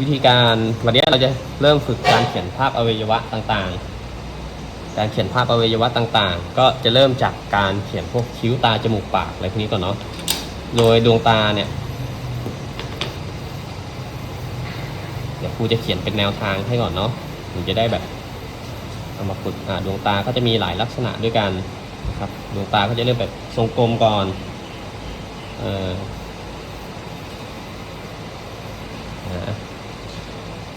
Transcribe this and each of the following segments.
วิธีการวันนี้เราจะเริ่มฝึกการเขียนภาพอวัยวะต่างๆ การเขียนภาพอวัยวะต่างๆ ก็จะเริ่มจากการเขียนพวกคิ้วตาจมูกปากอะไรพวกนี้ก่อนเนาะ โดยดวงตาเนี่ย เดี๋ยวครูจะเขียนเป็นแนวทางให้ก่อนเนาะถึงจะได้แบบเอามาฝึกดวงตาก็จะมีหลายลักษณะด้วยกันนะครับ ดวงตาก็จะเริ่มแบบทรงกลมก่อนเออนะ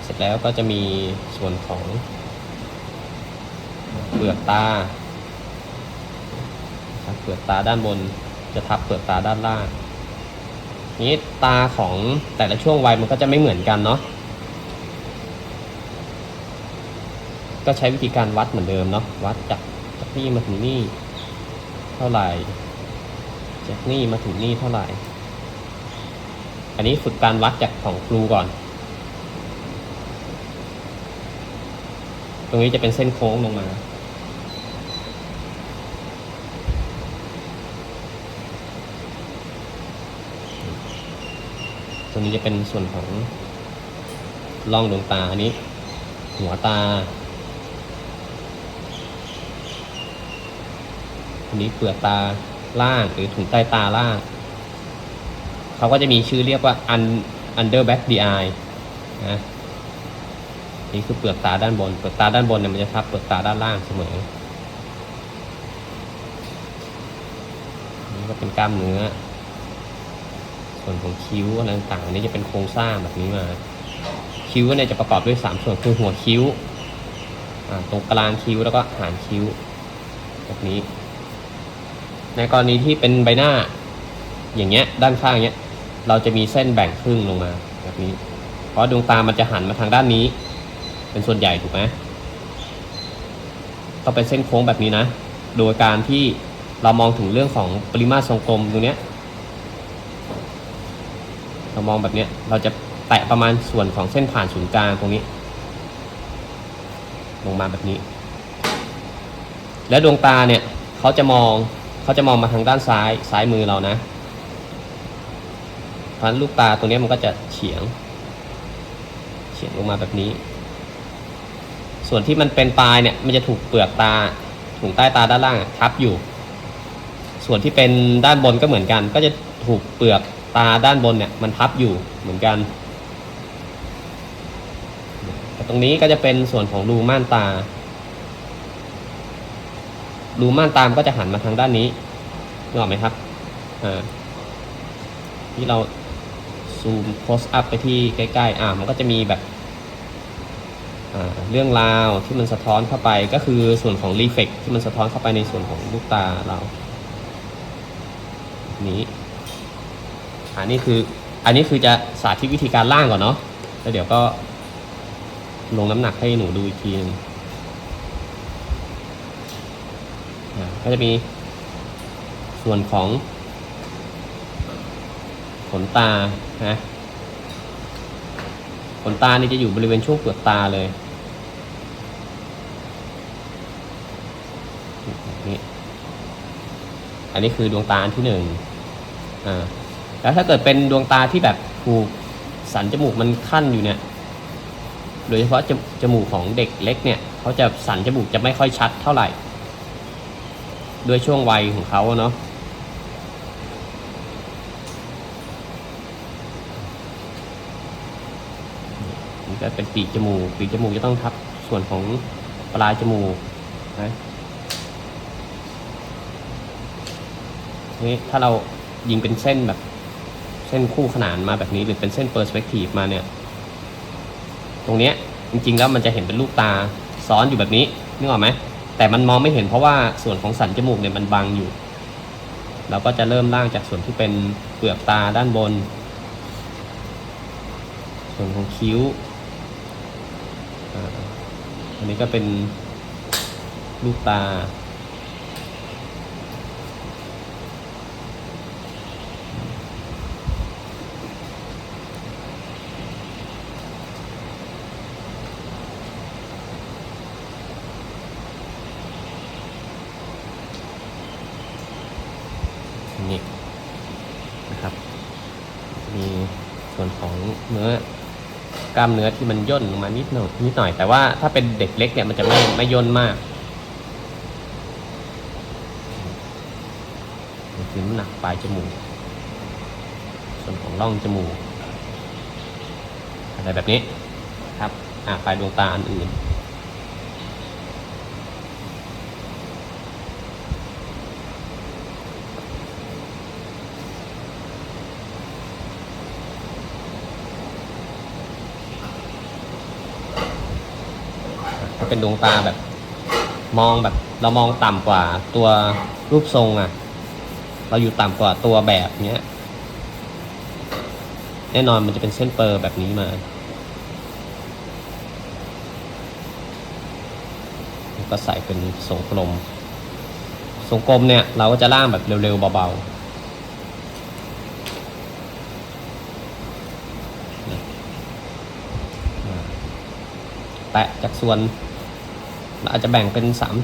สร็จแล้วก็จะมีส่วนของเปลือกตาครับเปลือกตาด้านบนจะทับเปลือกตาด้านล่างนี้ตาของแต่ละช่วงวัยมันก็จะไม่เหมือนกันเนาะก็ใช้วิธีการวัดเหมือนเดิมเนาะวัดจากจากนี่มาถึงนี่เท่าไหร่ จากนี่มาถึงนี่เท่าไหร่ อันนี้ฝึกการวัดจากของครูก่อน ตรงนี้จะเป็นเส้นโค้งลงมาตรงนี้จะเป็นส่วนของร่องดวงตาอันนี้ หัวตาอันนี้เปลือกตาล่างหรือถุงใต้ตาล่าง เขาก็จะมีชื่อเรียกว่า un under back the eye นะ นี่คือเปลือกตาด้านบน เปลือกตาด้านบนเนี่ยมันจะทับเปลือกตาด้านล่างเสมอนี่ก็เป็นกล้ามเนื้อ ส่วนของคิ้วอะไรต่างๆอันนี้จะเป็นโครงสร้างแบบนี้มา คิ้วเนี่ยจะประกอบด้วย3ส่วนคือหัวคิ้วตรงกลางคิ้วแล้วก็หางคิ้วแบบนี้ ในกรณีที่เป็นใบหน้าอย่างเงี้ยด้านข้างเงี้ยเราจะมีเส้นแบ่งครึ่งลงมาแบบนี้ เพราะดวงตามันจะหันมาทางด้านนี้ เป็นส่วนใหญ่ถูกไหมก็เป็นเส้นโค้งแบบนี้นะ โดยการที่เรามองถึงเรื่องของปริมาตรทรงกลมตรงเนี้ยเรามองแบบเนี้ยเราจะแตะประมาณส่วนของเส้นผ่านศูนย์กลางตรงนี้ ลงมาแบบนี้ แล้วดวงตาเนี่ยเขาจะมองเขาจะมองมาทางด้านซ้ายซ้ายมือเรานะเพราะฉะนั้นลูกตาตรงนี้มันก็จะเฉียง เฉียงลงมาแบบนี้ ส่วนที่มันเป็นปลายเนี่ยมันจะถูกเปลือกตาถุงใต้ตาด้านล่างทับอยู่ ส่วนที่เป็นด้านบนก็เหมือนกัน ก็จะถูกเปลือกตาด้านบนเนี่ยมันทับอยู่เหมือนกันตรงนี้ก็จะเป็นส่วนของรูม่านตา รูม่านตามก็จะหันมาทางด้านนี้นึกออกไหมครับ อ่า ที่เราซูมโพสอัพไปที่ใกล้ๆ อ่า มันก็จะมีแบบ เรื่องราวที่มันสะท้อนเข้าไปก็คือส่วนของรีเฟกที่มันสะท้อนเข้าไปในส่วนของลูกตาเรานี้อันนี้คืออันนี้คือจะสาธิตวิธีการล่างก่อนเนาะแล้วเดี๋ยวก็ลงน้ำหนักให้หนูดูอีกทีหนึงอ่าก็จะมีส่วนของขนตานะขนตานี่จะอยู่บริเวณช่วงเปลือกตาเลย นี่ อันนี้คือดวงตาอันที่หนึ่งอ่าแล้วถ้าเกิดเป็นดวงตาที่แบบถูกสันจมูกมันขั้นอยู่เนี่ย โดยเฉพาะจมจมูกของเด็กเล็กเนี่ยเขาจะสันจมูกจะไม่ค่อยชัดเท่าไหร่ ด้วยช่วงวัยของเขาเนาะนี่ก็เป็นปีกจมูกปีกจมูกจะต้องทับส่วนของปลายจมูกนะ นี่ถ้าเรายิงเป็นเส้นแบบ เส้นคู่ขนานมาแบบนี้หรือเป็นเส้นเปอร์สเปกทีฟมาเนี่ย ตรงเนี้ยจริงๆแล้วมันจะเห็นเป็นลูกตาซ้อนอยู่แบบนี้นึกออกไหมแต่มันมองไม่เห็นเพราะว่าส่วนของสันจมูกเนี่ยมันบังอยู่ เราก็จะเริ่มล่างจากส่วนที่เป็นเปลือกตาด้านบน ส่วนของคิ้วอ,อันนี้ก็เป็นลูกตา นี่นะครับ มีส่วนของ เนื้อกล้ามเนื้อที่มันย่นลงมานิดหน่อยนิดหน่อย แต่ว่าถ้าเป็นเด็กเล็กเนี่ยมันจะไม่ไม่ย่นมากนี่คือน้ำหนักปลายจมูก ส่วนของร่องจมูก อะไรแบบนี้ครับ อ่าปลายดวงตาอันอื่น เป็นดวงตาแบบ มองแบบ เรามองต่ำกว่าตัวรูปทรงอะ่ะ เราอยู่ต่ำกว่าตัวแบบเนี้ย แน่นอนมันจะเป็นเส้นเปอร์แบบนี้มาแล้วก็ใส่เป็นทรงกลม ทรงกลมเนี่ย เราก็จะล่างแบบเร็วๆเบาๆแตะจากส่วน เราอาจจะแบ่งเป็นสาม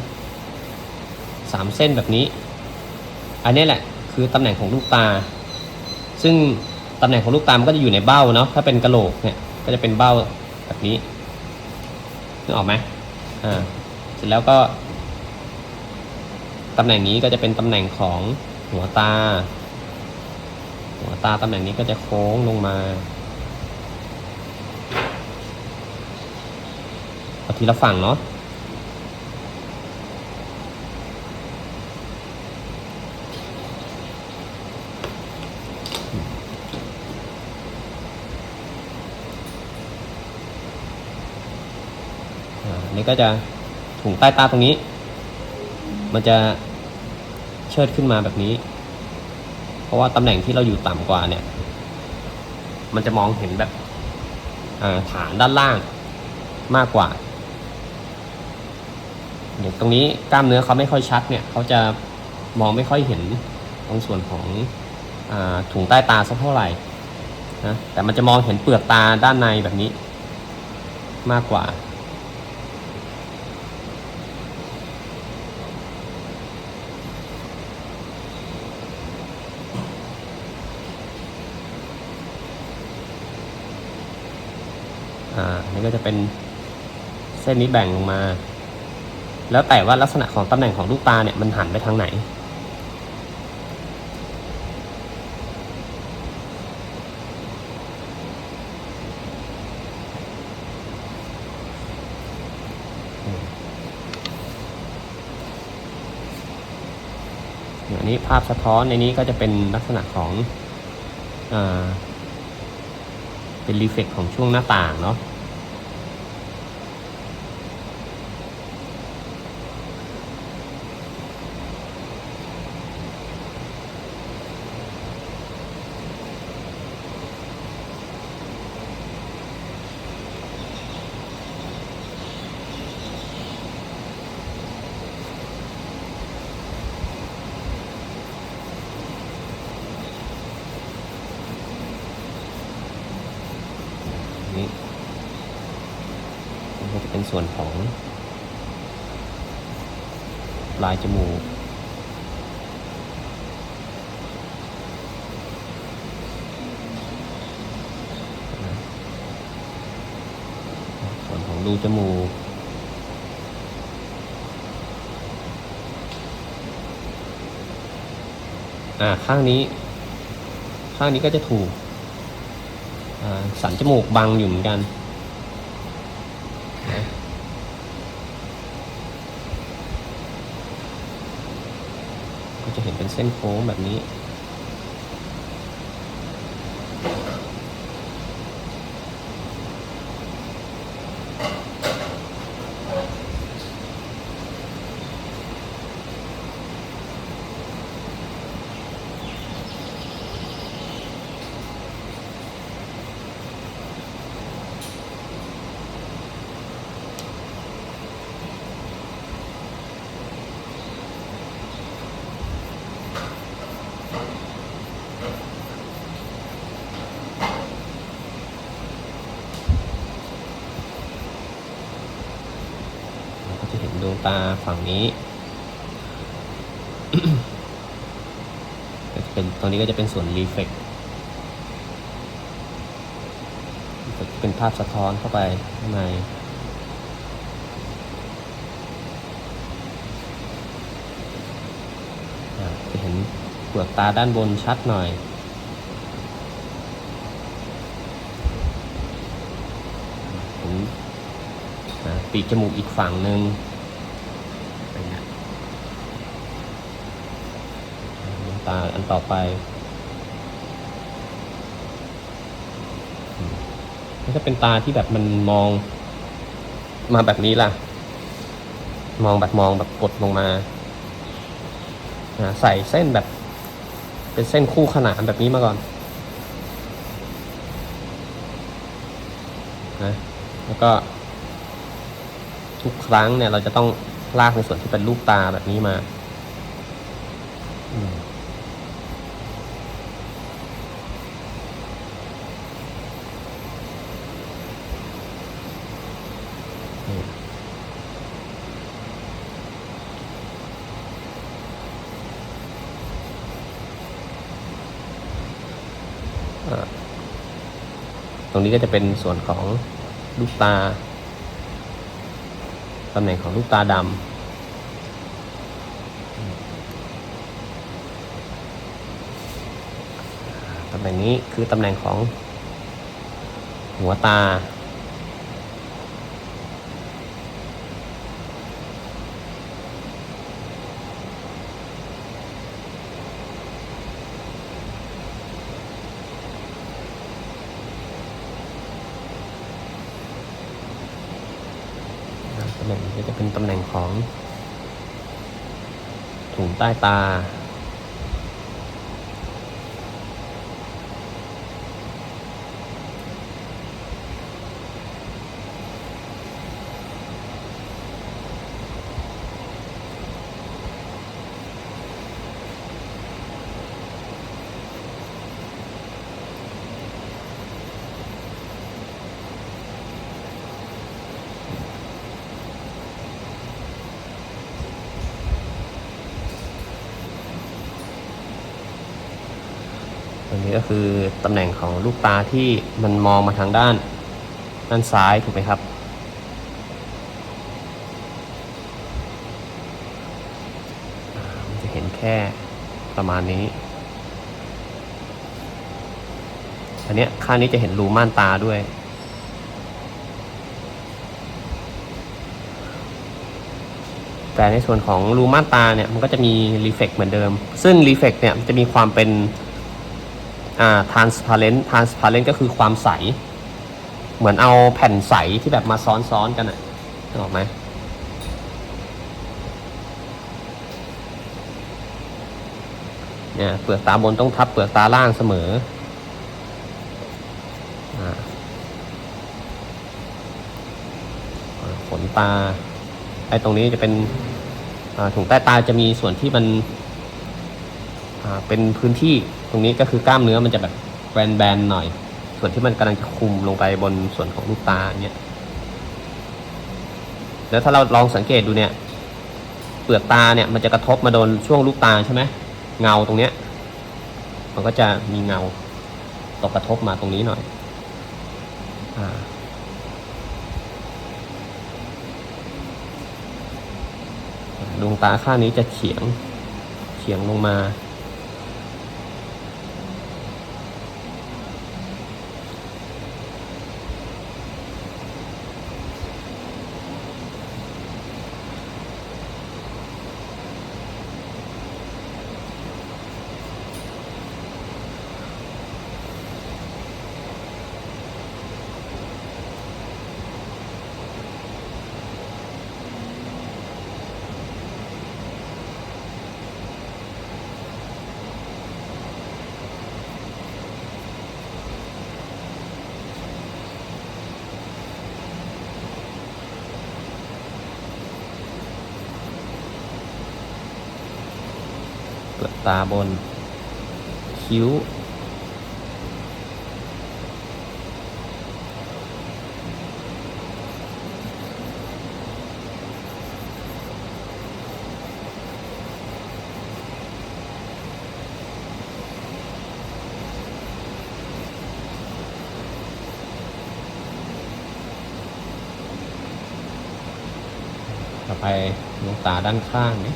สามเส้นแบบนี้ อันนี้แหละคือตำแหน่งของลูกตา ซึ่งตำแหน่งของลูกตามันก็จะอยู่ในเบ้าเนาะถ้าเป็นกระโหลกเนี่ยก็จะเป็นเบ้าแบบนี้นึกออกไหมอ่าเสร็จแล้วก็ตำแหน่งนี้ก็จะเป็นตำแหน่งของหัวตา หัวตาตำแหน่งนี้ก็จะโค้งลงมาเอาทีละฝั่งเนาะ นนี้ก็จะถุงใต้ตาตรงนี้ มันจะเชิดขึ้นมาแบบนี้ เพราะว่าตำแหน่งที่เราอยู่ต่ำกว่าเนี่ย มันจะมองเห็นแบบฐานด้านล่างมากกว่าอย่างตรงนี้กล้ามเนื้อเขาไม่ค่อยชัดเนี่ยเขาจะมองไม่ค่อยเห็นตรงส่วนของอถุงใต้ตาสักเท่าไหร่นะแต่มันจะมองเห็นเปลือกตาด้านในแบบนี้มากกว่า อ่า นี่ก็จะเป็นเส้นนี้แบ่งลงมา แล้วแต่ว่าลักษณะของตำแหน่งของลูกตาเนี่ยมันหันไปทางไหน อันนี้ภาพสะท้อนในนี้ก็จะเป็นลักษณะของอเป็นรีเฟกของช่วงหน้าต่างเนาะ นี่นี่ก็จะเป็น ส่วนของปลายจมูก ส่วนของรูจมูก อ่า ข้างนี้ ข้างนี้ก็จะถูกอ่าสันจมูกบังอยู่เหมือนกันนะก็จะ เส้นโค้งแบบนี้ เราก็จะเห็นดวง ตาฝั่งนี้ก็จะเป็นตรงนี้ก็จะเป็นส่วนรีเฟกจะเป็นภาพสะท้อนเข้าไปข้างในจะเห็นเปลือกตาด้านบนชัดหน่อยเห็นปีกจมูกอีกฝั่งหนึ่งอะไรเงี้ย ดวงตาอันต่อไปถ้าเป็นตาที่แบบมันมองมาแบบนี้ล่ะ มองแบบมองแบบกดลงมาอ่าใส่เส้นแบบ เป็นเส้นคู่ขนานแบบนี้มาก่อนนะแล้วก็ ทุกครั้งเนี่ยเราจะต้องลากในส่วนที่เป็นลูกตาแบบนี้มา อืมนี่อ่า ตรงนี้ก็จะเป็นส่วนของลูกตาตำแหน่งของลูกตาดำตำแหน่งนี้คือตำแหน่งของหัวตา ตำแหน่งนี้ก็จะเป็นตำแหน่งของถุงใต้ตา อั นี้ก็คือตำแหน่งของลูกตาที่มันมองมาทางด้านด้านซ้ายถูกไหมครับ มันจะเห็นแค่ประมาณนี้ อันเนี้ยข้างนี้จะเห็นรูม่านตาด้วยแต่ในส่วนของรูม่านตาเนี่ยมันก็จะมีรีเฟกเหมือนเดิม ซึ่งรีเฟกเนี่ยมันจะมีความเป็น อ่า transparent transparent ก็คือความใส เหมือนเอาแผ่นใสที่แบบมาซ้อนๆกันอะนึกออกไหมเนี่ยเปลือกตาบนต้องทับเปลือกตาล่างเสมออ่าขนตาไอ้ตรงนี้จะเป็นถุงใต้ตาจะมีส่วนที่มันเป็นพื้นที่ ตรงนี้ก็คือกล้ามเนื้อมันจะแบบแบนๆหน่อย ส่วนที่มันกำลังจะคุมลงไปบนส่วนของลูกตาเงี้ยแล้วถ้าเราลองสังเกตดูเนี่ย เปลือกตาเนี่ยมันจะกระทบมาโดนช่วงลูกตาใช่ไหมเงาตรงเนี้ย มันก็จะมีเงาตกกระทบมาตรงนี้หน่อยอาดวงตาข้างนี้จะเฉียงเฉียงลงมา ตาบน คิ้วไปดวงตาด้านข้างนี้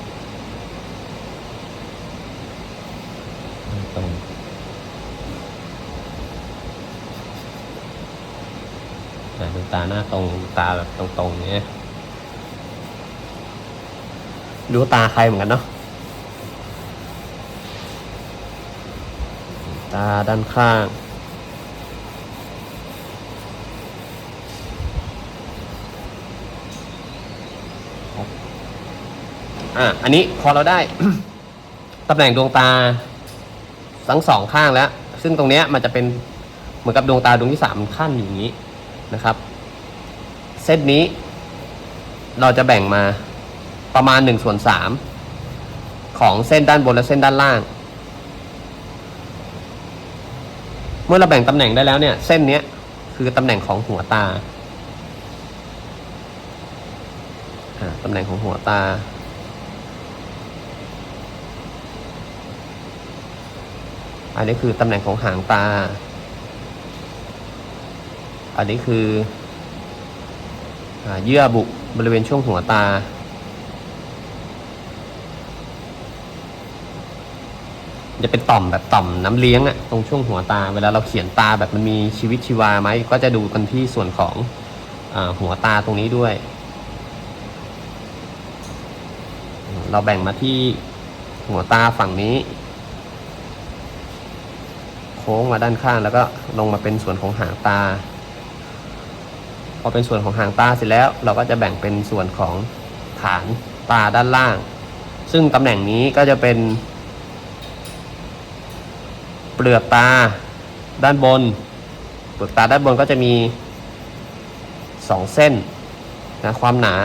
ดวงตาหน้าตรงตาแบบตรงๆเนี้ยดูตาใครเหมือนกันเนาะตาด้านข้างอะอันนี้พอเราได้ตำแหน่งดวงตาทั้งสองข้างแล้ว ซึ่งตรงเนี้ยมันจะเป็นเหมือนกับดวงตาดวงที่สามขั้นอยู่อย่างนี้ นะครับเส้นนี้ เราจะแบ่งมาประมาณหนึ่งส่วนสามของเส้นด้านบนและเส้นด้านล่าง เมื่อเราแบ่งตำแหน่งได้แล้วเนี่ย เส้นนี้คือตำแหน่งของหัวตาตำแหน่งของหัวตา อันนี้คือตำแหน่งของหางตา อันนี้คือเยื่อบุบริเวณช่วงหัวตา จะเป็นต่อมแบบต่อมน้ำเลี้ยงอะตรงช่วงหัวตา เวลาเราเขียนตาแบบมันมีชีวิตชีวาไหม ก็จะดูกันที่ส่วนของอหัวตาตรงนี้ด้วย เราแบ่งมาที่หัวตาฝั่งนี้ โค้งมาด้านข้างแล้วก็ลงมาเป็นส่วนของหางตา อเป็นส่วนของหางตาเสร็จแล้ว เราก็จะแบ่งเป็นส่วนของฐานตาด้านล่าง ซึ่งตำแหน่งนี้ก็จะเป็น เปลือกตาด้านบน เปลือกตาด้านบนก็จะมีสองเส้นนะความหนา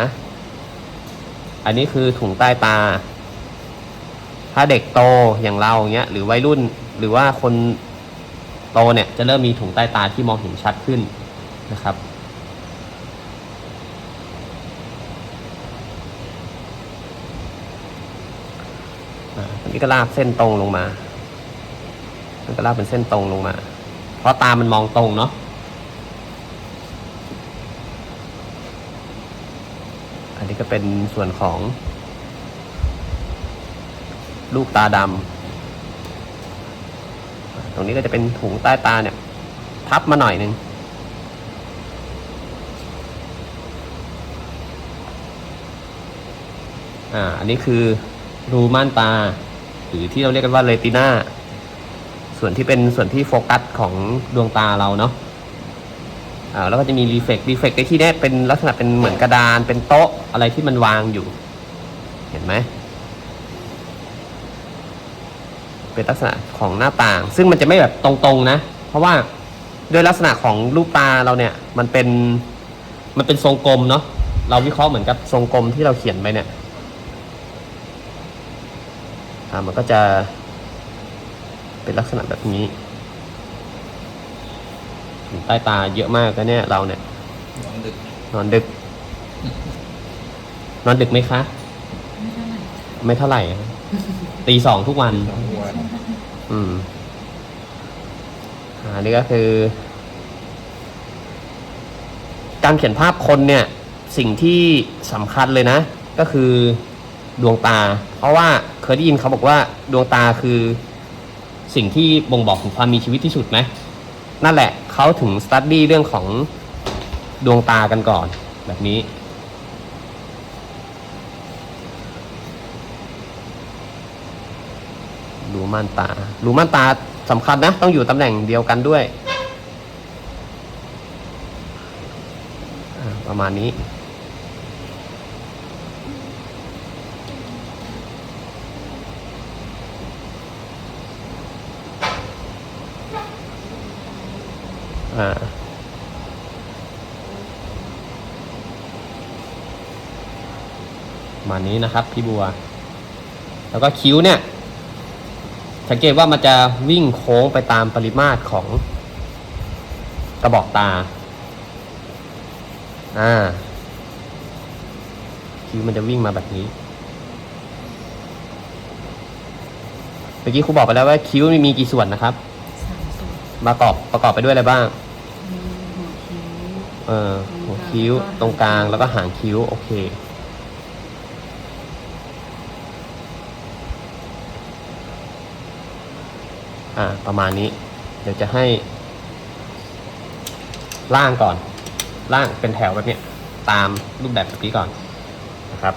อันนี้คือถุงใต้ตา ถ้าเด็กโตอย่างเราอย่างเงี้ยหรือวัยรุ่นหรือว่าคนโตเนี่ยจะเริ่มมีถุงใต้ตาที่มองเห็นชัดขึ้นนะครับ อ่าอั นนี้ก็ลากเส้นตรงลงมามันก็ลากเป็นเส้นตรงลงมา เพราะตามันมองตรงเนาะอันนี้ก็เป็นส่วนของ ลูกตาดำตรงนี้ก็จะเป็นถุงใต้ตาเนี่ย ทับมาหน่อยหนึ่งอ่า อันนี้คือรูม่านตา หรือที่เราเรียกกันว่าเรติน่าส่วนที่เป็นส่วนที่โฟกัสของดวงตาเราเนาะอ่าแล้วก็จะมีรีเฟกรีเฟกในที่นี้เป็นลักษณะเป็นเหมือนกระดาน เป็นโต๊ะอะไรที่มันวางอยู่ เห็นไหมเป็นลักษณะของหน้าต่าง ซึ่งมันจะไม่แบบตรงๆนะ เพราะว่าด้วยลักษณะของลูกตาเราเนี่ย มันเป็น มันเป็นทรงกลมเนาะ เราวิเคราะห์เหมือนกับทรงกลมที่เราเขียนไปเนี่ย อ่ามันก็จะเป็นลักษณะแบบนี้ใต้ตาเยอะมากนะเนี่ยเราเนี่ย นอนดึกนอนดึก นอนดึกไหมคะ ไม่เท่าไหร่ไม่เท่าไหร่ครับตีสองทุกวัน สองวัน อืมอันนี้ก็คือ การเขียนภาพคนเนี่ย สิ่งที่สำคัญเลยนะ ก็คือ ดวงตา เพราะว่าเคยได้ยินเขาบอกว่าดวงตาคือสิ่งที่บ่งบอกถึงความมีชีวิตที่สุดไหมนั่นแหละเขาถึงสตัดดี้เรื่องของดวงตากันก่อนแบบนี้ รูม่านตา รูม่านตาสำคัญนะ ต้องอยู่ตำแหน่งเดียวกันด้วยอ่าประมาณนี้ อ่ามานี้นะครับ พี่บัว แล้วก็คิ้วเนี่ย สังเกตว่ามันจะวิ่งโค้งไปตามปริมาตรของกระบอกตา อ่า คิ้วมันจะวิ่งมาแบบนี้ เมื่อกี้ครูบอกไปแล้วว่าคิ้วมีกี่ส่วนนะครับ ประกอบประกอบไปด้วยอะไรบ้าง เออหัวคิ้วตรงกลางแล้วก็หางคิ้ว โอเค อ่า ประมาณนี้ เดี๋ยวจะให้ ล่างก่อน ล่างเป็นแถวแบบนี้ ตามรูปแบบแบบนี้ก่อนนะครับ